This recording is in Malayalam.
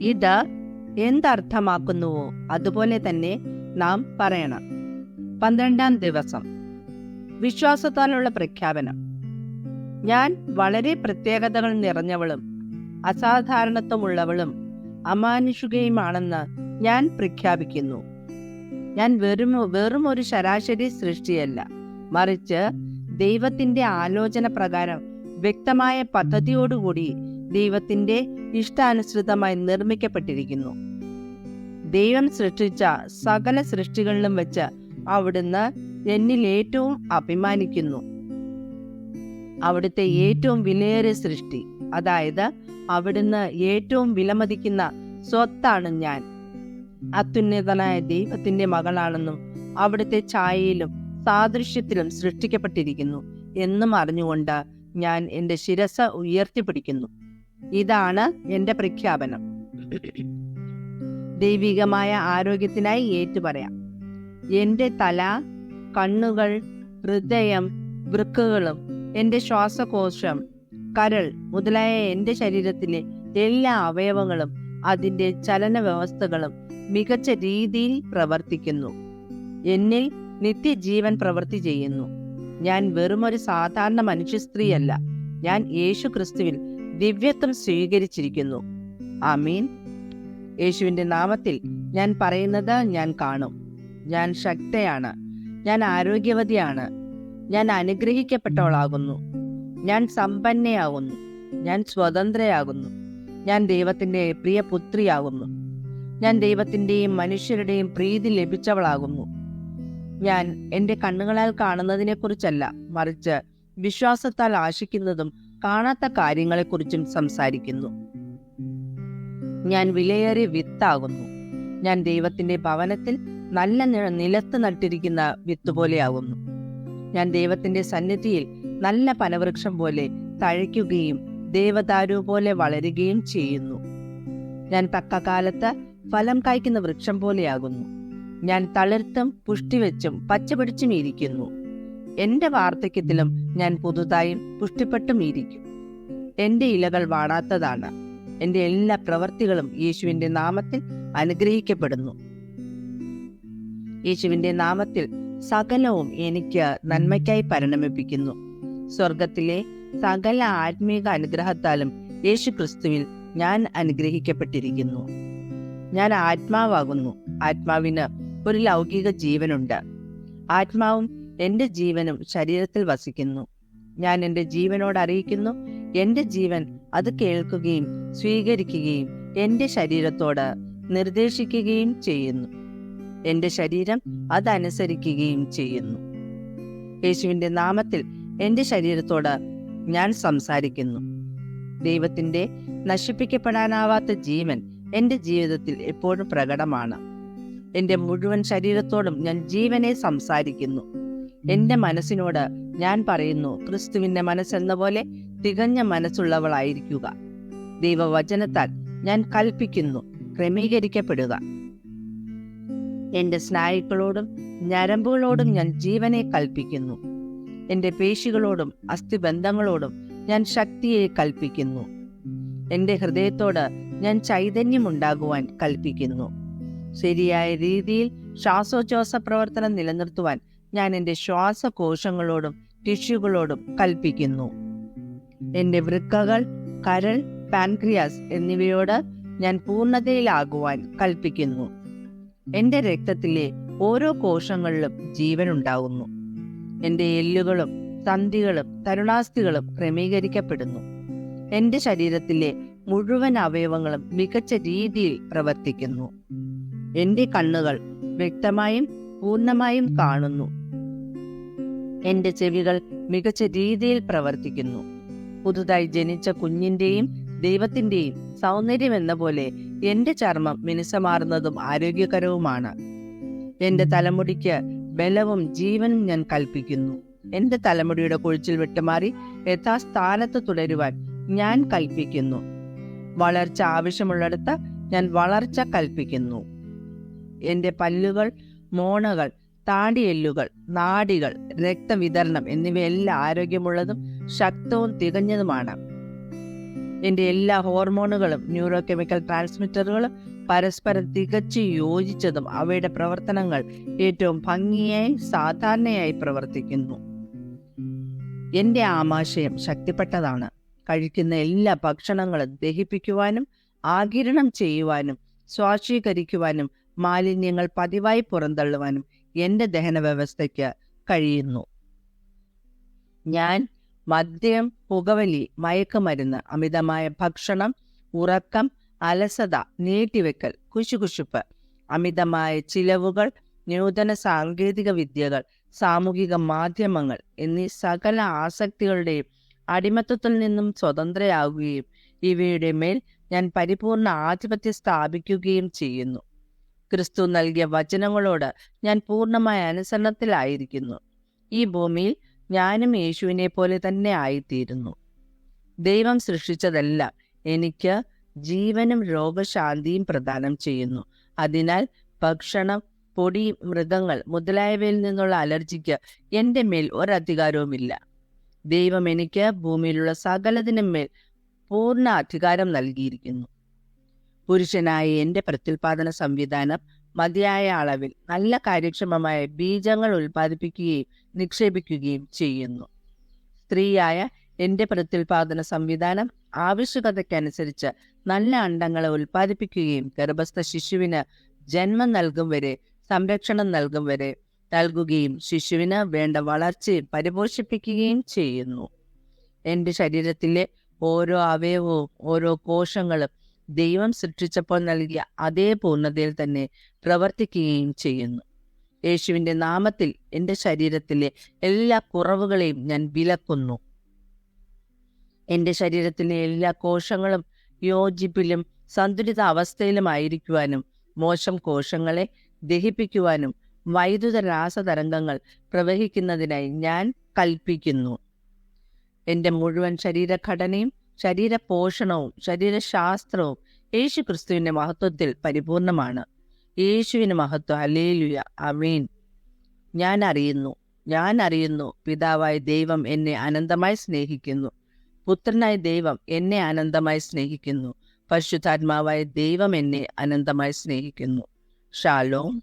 ഇത് എന്തർത്ഥമാക്കുന്നുവോ അതുപോലെ തന്നെ നാം പറയണം. പന്ത്രണ്ടാം ദിവസം. വിശ്വാസത്താലുള്ള പ്രഖ്യാപനം. ഞാൻ വളരെ പ്രത്യേകതകൾ നിറഞ്ഞവളും അസാധാരണത്വമുള്ളവളും അമാനുഷികയുമാണെന്ന് ഞാൻ പ്രഖ്യാപിക്കുന്നു. ഞാൻ വെറും വെറും ഒരു ശരാശരി സൃഷ്ടിയല്ല. മറിച്ച് ദൈവത്തിന്റെ ആലോചന പ്രകാരം വ്യക്തമായ പദ്ധതിയോടുകൂടി ദൈവത്തിന്റെ ഇഷ്ടാനുസൃതമായി നിർമ്മിക്കപ്പെട്ടിരിക്കുന്നു. ദൈവം സൃഷ്ടിച്ച സകല സൃഷ്ടികളിലും വെച്ച് അവിടുന്ന് എന്നിൽ ഏറ്റവും അഭിമാനിക്കുന്നു. അവിടുത്തെ ഏറ്റവും വിലയേറിയ സൃഷ്ടി അതായത് അവിടുന്ന് ഏറ്റവും വിലമതിക്കുന്ന സ്വത്താണ് ഞാൻ. അത്യുന്നതനായ ദൈവത്തിന്റെ മകളാണെന്നും അവിടുത്തെ ഛായയിലും സാദൃശ്യത്തിലും സൃഷ്ടിക്കപ്പെട്ടിരിക്കുന്നു എന്നും അറിഞ്ഞുകൊണ്ട് ഞാൻ എന്റെ ശിരസ ഉയർത്തിപ്പിടിക്കുന്നു. ഇതാണ് എന്റെ പ്രഖ്യാപനം. ദൈവികമായ ആരോഗ്യത്തിനായി ഏറ്റുപറയാം. എന്റെ തല കണ്ണുകൾ ഹൃദയം വൃക്കുകളും എന്റെ ശ്വാസകോശം കരൾ മുതലായ എന്റെ ശരീരത്തിലെ എല്ലാ അവയവങ്ങളും അതിന്റെ ചലന വ്യവസ്ഥകളും മികച്ച രീതിയിൽ പ്രവർത്തിക്കുന്നു. എന്നിൽ നിത്യജീവൻ പ്രവൃത്തി ചെയ്യുന്നു. ഞാൻ വെറുമൊരു സാധാരണ മനുഷ്യ സ്ത്രീയല്ല ഞാൻ യേശു ക്രിസ്തുവിൽ ദിവ്യത്വം സ്വീകരിച്ചിരിക്കുന്നു. ആമീൻ. യേശുവിന്റെ നാമത്തിൽ ഞാൻ പറയുന്നത് ഞാൻ കാണും. ഞാൻ ശക്തയാണ്. ഞാൻ ആരോഗ്യവതിയാണ്. ഞാൻ അനുഗ്രഹിക്കപ്പെട്ടവളാകുന്നു. ഞാൻ സമ്പന്നയാകുന്നു. ഞാൻ സ്വതന്ത്രയാകുന്നു. ഞാൻ ദൈവത്തിന്റെ പ്രിയ പുത്രിയാകുന്നു. ഞാൻ ദൈവത്തിന്റെയും മനുഷ്യരുടെയും പ്രീതി ലഭിച്ചവളാകുന്നു. ഞാൻ എന്റെ കണ്ണുകളാൽ കാണുന്നതിനെക്കുറിച്ചല്ല മറിച്ച് വിശ്വാസത്താൽ ആശിക്കുന്നതും കാണാത്ത കാര്യങ്ങളെക്കുറിച്ചും സംസാരിക്കുന്നു. ഞാൻ വിലയേറിയ വിത്താകുന്നു. ഞാൻ ദൈവത്തിന്റെ ഭവനത്തിൽ നല്ല നിലത്ത് നട്ടിരിക്കുന്ന വിത്ത് പോലെയാകുന്നു. ഞാൻ ദൈവത്തിന്റെ സന്നിധിയിൽ നല്ല പനവൃക്ഷം പോലെ തഴയ്ക്കുകയും ദേവദാരു പോലെ വളരുകയും ചെയ്യുന്നു. ഞാൻ തക്കകാലത്ത് ഫലം കായ്ക്കുന്ന വൃക്ഷം പോലെയാകുന്നു. ഞാൻ തളിർത്തും പുഷ്ടിവെച്ചും പച്ചപിടിച്ചും ഇരിക്കുന്നു. എന്റെ വാർദ്ധക്യത്തിലും ഞാൻ പുതുതായും പുഷ്ടിപ്പെട്ടും ഇരിക്കും എന്റെ ഇലകൾ വാടാത്തതാണ്. എന്റെ എല്ലാ പ്രവർത്തികളും യേശുവിന്റെ നാമത്തിൽ അനുഗ്രഹിക്കപ്പെടുന്നു. യേശുവിന്റെ നാമത്തിൽ സകലവും എനിക്ക് നന്മയ്ക്കായി പരിണമിപ്പിക്കുന്നു. സ്വർഗത്തിലെ സകല ആത്മീക അനുഗ്രഹത്താലും യേശു ക്രിസ്തുവിൽ ഞാൻ അനുഗ്രഹിക്കപ്പെട്ടിരിക്കുന്നു. ഞാൻ ആത്മാവാകുന്നു. ആത്മാവിന് ഒരു ലൗകിക ജീവനുണ്ട്. ആത്മാവും എന്റെ ജീവനും ശരീരത്തിൽ വസിക്കുന്നു. ഞാൻ എന്റെ ജീവനോട് അറിയിക്കുന്നു. എന്റെ ജീവൻ അത് കേൾക്കുകയും സ്വീകരിക്കുകയും എന്റെ ശരീരത്തോട് നിർദ്ദേശിക്കുകയും ചെയ്യുന്നു. എന്റെ ശരീരം അതനുസരിക്കുകയും ചെയ്യുന്നു. യേശുവിന്റെ നാമത്തിൽ എന്റെ ശരീരത്തോട് ഞാൻ സംസാരിക്കുന്നു. ദൈവത്തിന്റെ നശിപ്പിക്കപ്പെടാനാവാത്ത ജീവൻ എന്റെ ജീവിതത്തിൽ എപ്പോഴും പ്രകടമാണ്. എന്റെ മുഴുവൻ ശരീരത്തോടും ഞാൻ ജീവനെ സംസാരിക്കുന്നു. എന്റെ മനസ്സിനോട് ഞാൻ പറയുന്നു ക്രിസ്തുവിന്റെ മനസ്സെന്ന പോലെ തികഞ്ഞ മനസ്സുള്ളവളായിരിക്കുക. ദൈവവചനത്താൽ ഞാൻ കൽപ്പിക്കുന്നു ക്രമീകരിക്കപ്പെടുക. എന്റെ സ്നായുക്കളോടും ഞരമ്പുകളോടും ഞാൻ ജീവനെ കൽപ്പിക്കുന്നു. എന്റെ പേശികളോടും അസ്ഥിബന്ധങ്ങളോടും ഞാൻ ശക്തിയെ കൽപ്പിക്കുന്നു. എന്റെ ഹൃദയത്തോട് ഞാൻ ചൈതന്യമുണ്ടാകുവാൻ കൽപ്പിക്കുന്നു. ശരിയായ രീതിയിൽ ശ്വാസോച്ഛ്വാസ പ്രവർത്തനം നിലനിർത്തുവാൻ ഞാൻ എന്റെ ശ്വാസകോശങ്ങളോടും ടിഷ്യൂകളോടും കൽപ്പിക്കുന്നു. എന്റെ വൃക്കകൾ കരൾ പാൻക്രിയാസ് എന്നിവയോട് ഞാൻ പൂർണതയിലാകുവാൻ കൽപ്പിക്കുന്നു. എന്റെ രക്തത്തിലെ ഓരോ കോശങ്ങളിലും ജീവൻ ഉണ്ടാകുന്നു എന്റെ എല്ലുകളും സന്ധികളും തരുണാസ്ഥികളും ക്രമീകരിക്കപ്പെടുന്നു. എന്റെ ശരീരത്തിലെ മുഴുവൻ അവയവങ്ങളും മികച്ച രീതിയിൽ പ്രവർത്തിക്കുന്നു. എന്റെ കണ്ണുകൾ വ്യക്തമായും പൂർണമായും കാണുന്നു. എന്റെ ചെവികൾ മികച്ച രീതിയിൽ പ്രവർത്തിക്കുന്നു. പുതുതായി ജനിച്ച കുഞ്ഞിന്റെയും ദൈവത്തിന്റെയും സൗന്ദര്യം എന്ന പോലെ എന്റെ ചർമ്മം മിനുസമാർന്നതും ആരോഗ്യകരവുമാണ്. എന്റെ തലമുടിക്ക് ബലവും ജീവനും ഞാൻ കൽപ്പിക്കുന്നു. എന്റെ തലമുടിയുടെ കൊഴിച്ചിൽ വിട്ടുമാറി യഥാസ്ഥാനത്ത് തുടരുവാൻ ഞാൻ കൽപ്പിക്കുന്നു. വളർച്ച ആവശ്യമുള്ളിടത്ത് ഞാൻ വളർച്ച കൽപ്പിക്കുന്നു. എന്റെ പല്ലുകൾ മോണകൾ താടിയെല്ലുകൾ നാടികൾ രക്തവിതരണം എന്നിവയെല്ലാം ആരോഗ്യമുള്ളതും ശക്തവും തികഞ്ഞതുമാണ്. എന്റെ എല്ലാ ഹോർമോണുകളും ന്യൂറോ കെമിക്കൽ ട്രാൻസ്മിറ്ററുകളും പരസ്പരം തികച്ചു യോജിച്ചതും അവയുടെ പ്രവർത്തനങ്ങൾ ഏറ്റവും ഭംഗിയായി സാധാരണയായി പ്രവർത്തിക്കുന്നു. എന്റെ ആമാശയം ശക്തിപ്പെട്ടതാണ്. കഴിക്കുന്ന എല്ലാ ഭക്ഷണങ്ങളും ദഹിപ്പിക്കുവാനും ആകിരണം ചെയ്യുവാനും സ്വാശീകരിക്കുവാനും മാലിന്യങ്ങൾ പതിവായി പുറന്തള്ളുവാനും എന്റെ ദഹന വ്യവസ്ഥയ്ക്ക് കഴിയുന്നു. ഞാൻ മദ്യം പുകവലി മയക്കുമരുന്ന് അമിതമായ ഭക്ഷണം ഉറക്കം അലസത നീട്ടിവെക്കൽ കുശുകുശുപ്പ് അമിതമായ ചിലവുകൾ നൂതന സാങ്കേതിക വിദ്യകൾ സാമൂഹിക മാധ്യമങ്ങൾ എന്നീ സകല ആസക്തികളുടെയും അടിമത്തത്തിൽ നിന്നും സ്വതന്ത്രയാകുകയും ഇവയുടെ മേൽ ഞാൻ പരിപൂർണ ആധിപത്യം സ്ഥാപിക്കുകയും ചെയ്യുന്നു. ക്രിസ്തു നൽകിയ വചനങ്ങളോട് ഞാൻ പൂർണമായ അനുസരണത്തിലായിരിക്കുന്നു. ഈ ഭൂമിയിൽ ഞാനും യേശുവിനെ പോലെ തന്നെ ആയിത്തീരുന്നു. ദൈവം സൃഷ്ടിച്ചതെല്ലാം എനിക്ക് ജീവനും രോഗശാന്തിയും പ്രദാനം ചെയ്യുന്നു. അതിനാൽ ഭക്ഷണം പൊടി മൃഗങ്ങൾ മുതലായവയിൽ നിന്നുള്ള അലർജിക്ക് എന്റെ മേൽ ഒരധികാരവുമില്ല. ദൈവം എനിക്ക് ഭൂമിയിലുള്ള സകലതിനും മേൽ പൂർണ അധികാരം നൽകിയിരിക്കുന്നു. പുരുഷനായ എന്റെ പ്രത്യുൽപാദന സംവിധാനം മതിയായ അളവിൽ നല്ല കാര്യക്ഷമമായ ബീജങ്ങൾ ഉൽപ്പാദിപ്പിക്കുകയും നിക്ഷേപിക്കുകയും ചെയ്യുന്നു. സ്ത്രീയായ എന്റെ പ്രത്യുൽപാദന സംവിധാനം ആവശ്യകതയ്ക്കനുസരിച്ച് നല്ല അണ്ടങ്ങളെ ഉൽപ്പാദിപ്പിക്കുകയും ഗർഭസ്ഥ ശിശുവിന് ജന്മം നൽകും വരെ സംരക്ഷണം നൽകും വരെ നൽകുകയും ശിശുവിന് വേണ്ട വളർച്ചയും പരിപോഷിപ്പിക്കുകയും ചെയ്യുന്നു. എന്റെ ശരീരത്തിലെ ഓരോ അവയവവും ഓരോ കോശങ്ങളും ദൈവം സൃഷ്ടിച്ചപ്പോൾ നൽകിയ അതേ പൂർണതയിൽ തന്നെ പ്രവർത്തിക്കുകയും ചെയ്യുന്നു. യേശുവിന്റെ നാമത്തിൽ എന്റെ ശരീരത്തിലെ എല്ലാ കുറവുകളെയും ഞാൻ വിലക്കുന്നു. എന്റെ ശരീരത്തിലെ എല്ലാ കോശങ്ങളും യോജിപ്പിലും സന്തുലിത അവസ്ഥയിലുമായിരിക്കുവാനും മോശം കോശങ്ങളെ ദഹിപ്പിക്കുവാനും വൈദ്യുത രാസതരംഗങ്ങൾ പ്രവഹിക്കുന്നതിനായി ഞാൻ കൽപ്പിക്കുന്നു. എന്റെ മുഴുവൻ ശരീരഘടനയും ശരീരപോഷണവും ശരീരശാസ്ത്രവും യേശു ക്രിസ്തുവിന്റെ മഹത്വത്തിൽ പരിപൂർണമാണ്. യേശുവിന് മഹത്വം. അലേലുയ അമീൻ ഞാൻ അറിയുന്നു. ഞാൻ അറിയുന്നു. പിതാവായ ദൈവം എന്നെ അനന്തമായി സ്നേഹിക്കുന്നു. പുത്രനായ ദൈവം എന്നെ അനന്തമായി സ്നേഹിക്കുന്നു. പരിശുദ്ധാത്മാവായ ദൈവം എന്നെ അനന്തമായി സ്നേഹിക്കുന്നു. ഷാലോം.